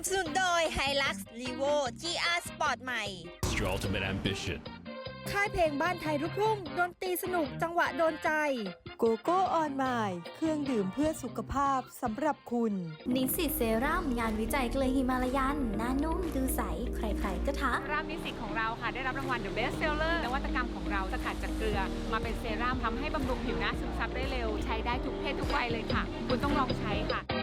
นับสนุนโดย Hilux Levo GR Sport ใหม่ It's your ultimate ambition. ค่ายเพลงบ้านไทยลูกทุ่งดนตรีสนุกจังหวะโดนใจ โกโก้ออนไมล์เครื่องดื่มเพื่อสุขภาพสำหรับคุณ นิสสิตเซรั่มงานวิจัยเกลือฮิมาลายัน หน้านุ่มดูใส ใครๆก็ทัก รามนิสิตของเราค่ะ ได้รับรางวัล The Best Seller นวัตกรรมของเราสกัดจากเกลือ มาเป็นเซรั่มทำให้บำรุงผิวหน้าซึมซับได้เร็ว ใช้ได้ทุกเพศทุกวัยเลยค่ะ คุณต้องลองใช้ค่ะ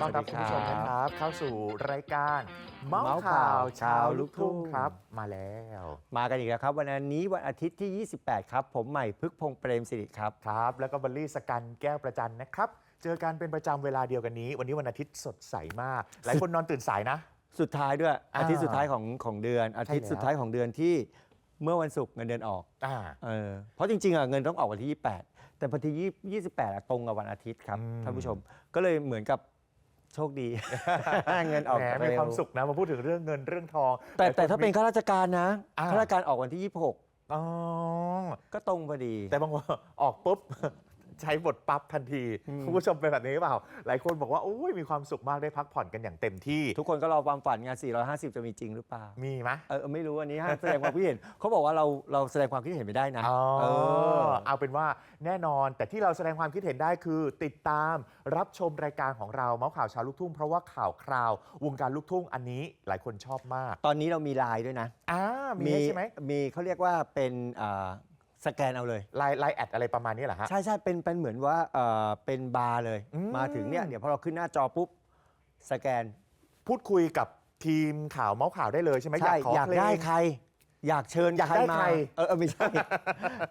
ต้อนรับสคุวัณสดีผู้ชครับมนะครับ เข้าสู่รายการเมาส์เมาส์ข่าข่าววชาวชาวลูกทุ่งลูกทุ่งครับมาแล้ว มากันอีกแล้วครับ วันนี้วันอาทิตย์ที่ 28 ครับ ผมใหม่พึกพงษ์เปรมสิริครับครับ แล้วก็บัลลี่สกันแก้วประจันนะครับ เจอกันเป็นประจำเวลาเดียวกันนี้ วันนี้วันอาทิตย์สดใสมาก หลายคนนอนตื่นสายนะ สุดท้ายด้วยอ่าอาทิตย์สุดท้ายของของเดือน อาทิตย์แล้วสุดท้ายของเดือนที่เมื่อวันศุกร์เงินเดือนออกอ่าเออเพราะจริงๆอะเงินต้องออกวันที่ 28 แต่พอที่20 28อะตรงกับวันอาทิตย์ครับอืมท่านผู้ชม ก็เลยเหมือนกับ โชคดี เงินออกแหมเร็มีความสุขนะมาพูดถึงเรื่องเงินเรื่องทองแต่หลยคแต่ถ้าเป็นมีข้าราชการนะอ่าข้าราชการออกวันที่อ๋อ26ก็ตรงพอดี แต่บางคนออกปุ๊บ ใช้บทปั๊บทันทีอืมคุณผู้ชมเป็นแบบนี้หรือเปล่า หลายคนบอกว่าโอ้ยมีความสุขมากได้พักผ่อนกันอย่างเต็มที่ ทุกคนก็รอความฝันงาน 450 จะมีจริงหรือเปล่า มีไหมเออไม่รู้อันนี้ฮะแสดงความคิดเห็นเขาบอกว่าเราเราแสดงความคิดเห็นไม่ได้นะอ๋อเออเอาเป็นว่าแน่นอนแต่ที่เราแสดงความคิดเห็นได้คือ ติดตามรับชมรายการของเราเมาส์ข่าวชาวลูกทุ่งเพราะว่าข่าวคราว วงการลูกทุ่งอันนี้หลายคนชอบมาก ตอนนี้เรามีไลน์ด้วยนะอ่ามีให้ใช่ไหมมีเขาเรียกว่าเป็นอ่า สแกนเอาเลย ไลน์ไลน์แอดอะไรประมาณนี้เหรอฮะ ใช่ใช่เป็นเป็นเหมือนว่าเออเป็นบาร์เลย อืม มาถึงเนี่ยเดี๋ยวพอเราขึ้นหน้าจอปุ๊บสแกนพูดคุยกับทีมข่าวเมาส์ข่าวได้เลยใช่ไหมใช่ขออยากเพลงได้ใคร อยากเชิญอยากใครได้มาใคร เออเออไม่ใช่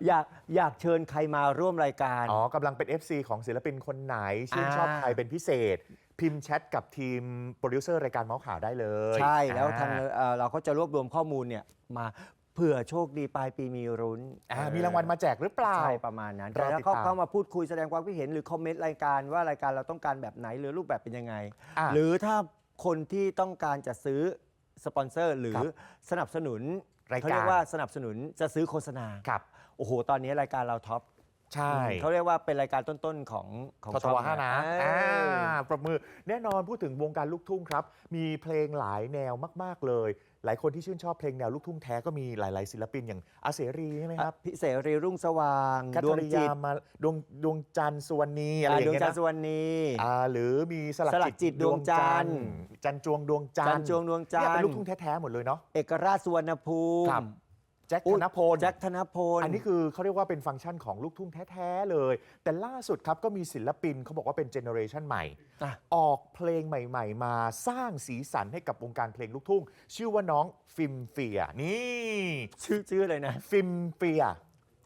อยากอยากเชิญใครมาร่วมรายการ อ๋อกำลังเป็น FC ของศิลปินคนไหน ชื่นชอบอ่า ใครเป็นพิเศษ พิมพ์แชทกับทีมโปรดิวเซอร์รายการเมาส์ข่าวได้เลยใช่แล้วทางอ่เอ่อเราก็จะรวบรวมข้อมูลเนี่ยมา เผื่อโชคดีปลายปีมีรุ้นอ่ามีรางวัลมาแจกหรือเปล่า ใช่ประมาณนั้นรอแต่ถ้าติดเขาตามเข้ามาพูดคุยแสดงความคิดเห็นหรือคอมเมนต์รายการว่ารายการเราต้องการแบบไหนหรือรูปแบบเป็นยังไง อ่าหรือถ้าคนที่ต้องการจะซื้อสปอนเซอร์หรือครับสนับสนุนรายการ เขาเรียกว่าสนับสนุนจะซื้อโฆษณาครับ โอ้โห ตอนนี้รายการเราท็อป ใช่เขาเรียกว่าเป็นรายการต้นๆของของททช่องวห้านะเออออ่าปรบมือแน่นอนพูดถึงวงการลูกทุ่งครับ มีเพลงหลายแนวมาก ๆ เลย หลายคนที่ชื่นชอบเพลงแนวลูกทุ่งแท้ก็มีหลาย ๆ ศิลปินอย่างอาเสรีใช่ไหมครับพิเศษรีรุ่งสว่างคัดตวงริจิยาตมาดวงดวงจันทร์สุวรรณีอะไรอ่าอย่าดวงงเงี้ยจันทร์นะสุวรรณีอ่าหรือมีสลักสลักจิตดวงจันทร์จันจวงดวงจันทจันร์จวงดวงจันทร์เนี่ยเป็นลูกทุ่งแท้ ๆ หมดเลยเนาะเอกราชสุวรรณภูมิครับ แจ็คอุ๊ธยนพล แจ็คธนพล อันนี้คือเขาเรียกว่าเป็นฟังก์ชันของลูกทุ่งแท้ ๆ เลย แต่ล่าสุดครับก็มีศิลปินเขาบอกว่าเป็นเจเนอเรชันใหม่อะออกเพลงใหม่ ๆ มาสร้างสีสันให้กับวงการเพลงลูกทุ่ง ชื่อว่าน้องฟิมเฟีย นี่ ชื่อชื่ออะไรนะ ฟิมเฟีย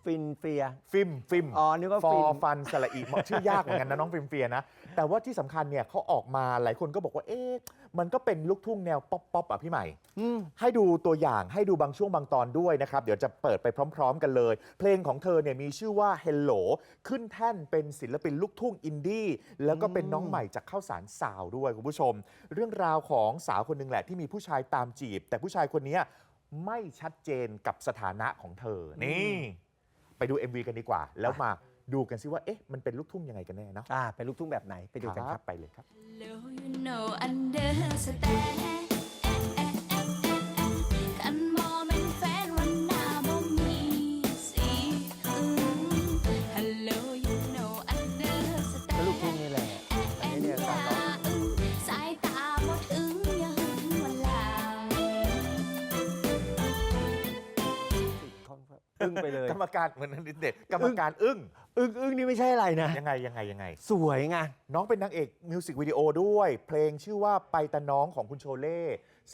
ฟินเฟีย ฟิมฟิมอ๋อนึกว่าฟอฟิน ฟันสระอีชื่อยากเหมือนกันนะน้องฟิมเฟียนะ แต่ว่าที่สำคัญเนี่ยเขาออกมาหลายคนก็บอกว่าเอ๊ะมันก็เป็นลูกทุ่งแนวป๊อปป๊อปอะพี่ใหม่ให้ดูตัวอย่างให้ดูบางช่วงบางตอนด้วยนะครับ เดี๋ยวจะเปิดไปพร้อม ๆ กันเลย เพลงของเธอเนี่ยมีชื่อว่า Hello ขึ้นแท่นเป็นศิลปินลูกทุ่งอินดี้แล้วก็เป็นน้องใหม่จากข้าวสารสาวด้วยคุณผู้ชม เรื่องราวของสาวคนหนึ่งแหละที่มีผู้ชายตามจีบ แต่ผู้ชายคนเนี้ยไม่ชัดเจนกับสถานะของเธอนี่ ไปดู MV กันดีกว่า แล้วมา ดูกันซิว่าเอ๊ะมันเป็นลูกทุ่งยังไงกันแน่เนาะอ่าเป็นลูกทุ่งแบบไหนไปดูกันครับ ไปเลยครับ Hello you know understand อนอึ้งไปเลย กรรมการเหมือนนิดเด็ดกรรมการอึ้งอึ้งอึ้งนี่ไม่ใช่อะไรนะ ยังไงยังไงยังไง สวยไงน้องเป็นนางเอกมิวสิกวิดีโอด้วย เพลงชื่อว่าไปตะน้องของคุณโชเล่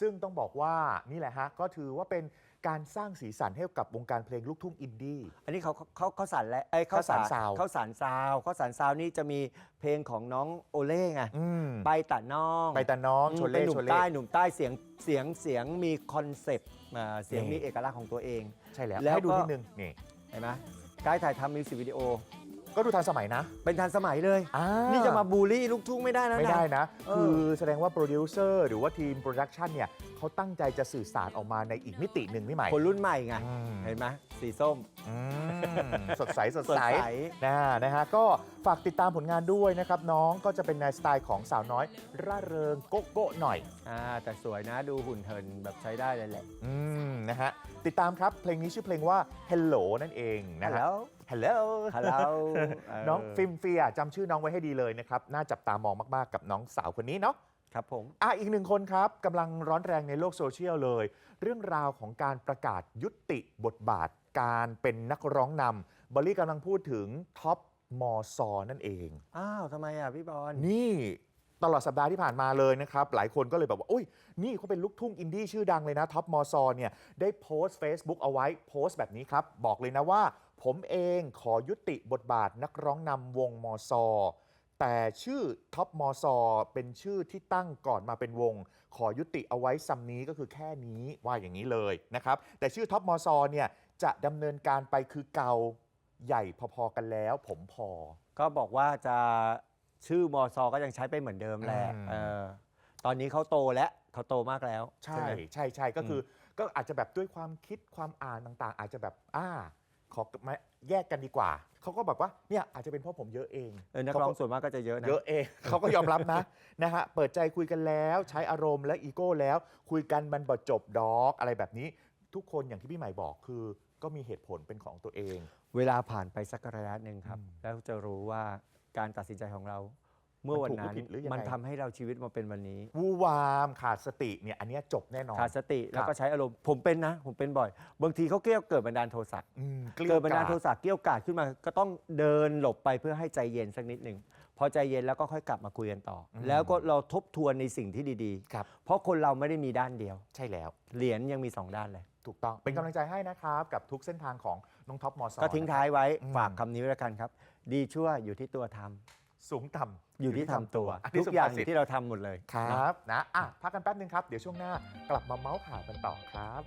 ซึ่งต้องบอกว่านี่แหละฮะก็ถือว่าเป็น การสร้างสีสันให้กับวงการเพลงลูกทุ่งอินดี้ อันนี้เขาเขาเขาเขาสารและไอ้ยเขาข้าวสารซาว เขาสารซาวเขาสารซาวนี่จะมีเพลงของน้องโอเล่ไงอืมไปตัดน้องไปตาน้องอืมโชเป็นเล่หนุ่โชมเล่ ใต้หนุ่มใต้เสียงเสียงเสียงมีคอนเซปต์อ่าเสียงนี่ มีเอกลักษณ์ของตัวเอง ใช่แล้วแล้วให้ดูก็ นิดนึงนี่ เห็นไหมใกล้ถ่ายทำมิวสิกวิดีโอ ก็ดูทันสมัยนะ เป็นทันสมัยเลย อ่านี่จะมาบูลลี่ลูกทุ่งไม่ได้นะ ไม่ได้นะ เออ คือแสดงว่าโปรดิวเซอร์หรือว่าทีมโปรดักชันเนี่ยเขาตั้งใจจะสื่อสารออกมาในอีกมิติหนึ่งพี่ใหม่คนรุ่นใหม่ไง อืมเห็นไหมสีส้ม อืมสดใสสดสดใสใส นะนะฮะก็ฝากติดตามผลงานด้วยนะครับ น้องก็จะเป็นในสไตล์ของสาวน้อย ร่าเริงโกโก้หน่อยอ่าแต่สวยนะดูหุ่นเหินแบบใช้ได้เลยแหละอืมนะฮะติดตามครับ เพลงนี้ชื่อเพลงว่า Hello นั่นเองนะฮะ แล้ว Hello ฮัลโหลน้องฟิล์มเฟียจำชื่อน้องไว้ให้ดีเลยนะครับ น่าจับตามองมากๆกับน้องสาวคนนี้เนาะครับผมอะอีกหนึ่งคนครับกำลังร้อนแรงในโลกโซเชียลเลย เรื่องราวของการประกาศยุติบทบาทการเป็นนักร้องนำบอลลี่กำลังพูดถึงท็อปมอซอนั่นเอง อ้าวทำไมอะพี่บอลนี่ตลอดสัปดาห์ที่ผ่านมาเลยนะครับ หลายคนก็เลยแบบว่าอุ้ย นี่เขาเป็นลูกทุ่งอินดี้ชื่อดังเลยนะท็อปมอซอเนี่ย ได้โพสต์ Facebook เอาไว้โพสต์แบบนี้ครับ บอกเลยนะว่า ผมเองขอยุติบทบาทนักร้องนำวงมอซอแต่ชื่อท็อปมอซอเป็นชื่อที่ตั้งก่อนมาเป็นวง ขอยุติเอาไว้ซ้ำนี้ก็คือแค่นี้ว่าอย่างนี้เลยนะครับ แต่ชื่อท็อปมอซอเนี่ยจะดำเนินการไปคือเกาใหญ่พอๆกันแล้ว ผมพอ ก็บอกว่าจะชื่อมอซอก็ยังใช้ไปเหมือนเดิมแหละอืม เออตอนนี้เขาโตแล้วเขาโตมากแล้วใช่ไหม ใช่ใช่ก็คืออก็อาจจะแบบด้วยความคิดความอ่านต่างๆ อาจจะแบบอ่า ขอมาแยกกันดีกว่า เขาก็แบบว่าเนี่ยอาจจะเป็นเพราะผมเยอะเองเออนักขาร้องส่วนมากก็จะเยอะนะเยอะเอง เขาก็ยอมรับนะ นะฮะเปิดใจคุยกันแล้วใช้อารมณ์และอีโก้แล้ว คุยกันมันบดจบดอกอะไรแบบนี้ ทุกคนอย่างที่พี่ใหม่บอกคือ ก็มีเหตุผลเป็นของตัวเอง เวลาผ่านไปสักระยะหนึ่งครับอืมแล้วจะรู้ว่าการตัดสินใจของเรา เมื่อวันนั้นมันถูกหรือผิดหรือยังไง มันทำให้เราชีวิตมาเป็นวันนี้ วูวามขาดสติเนี่ยอันเนี้ยจบแน่นอน ขาดสติแล้วครัก็บใช้อารมณ์ผมเป็นนะ ผมเป็นบ่อย บางทีเขาเกลี้ยวเกิดบันดาลโทสะอืมเกลี้ยเกิวดบันดาลกโทราดสะเกลี้ยวกราดขึ้นมาก็ต้องเดินหลบไปเพื่อให้ใจเย็นสักนิดหนึ่งพอใจเย็นแล้วก็ค่อยกลับมาคุยกันต่ออมแล้วก็เราทบทวนในสิ่งที่ดีครับ ๆ เพราะคนเราไม่ได้มีด้านเดียว ใช่แล้ว เหรียญยังมีสองด้านเลย ถูกต้องเป็นกำลังใจให้นะครับ กับทุกเส้นทางของน้องท็อปมอสก็ทิ้งท้ายไว้อืม ฝากคำนี้ไว้แล้วกันครับ ดีชั่วอยู่ที่ตัวทำ สูงต่ำอยู่ที่ทำตัว อันนี้ทุกอย่างสุภอยู่ษิตที่เราทำหมดเลย ครนะับนะอะพักกันแป๊บนึงครับ เดี๋ยวช่วงหน้ากลับมาเมาส์ข่าวกันต่อครับ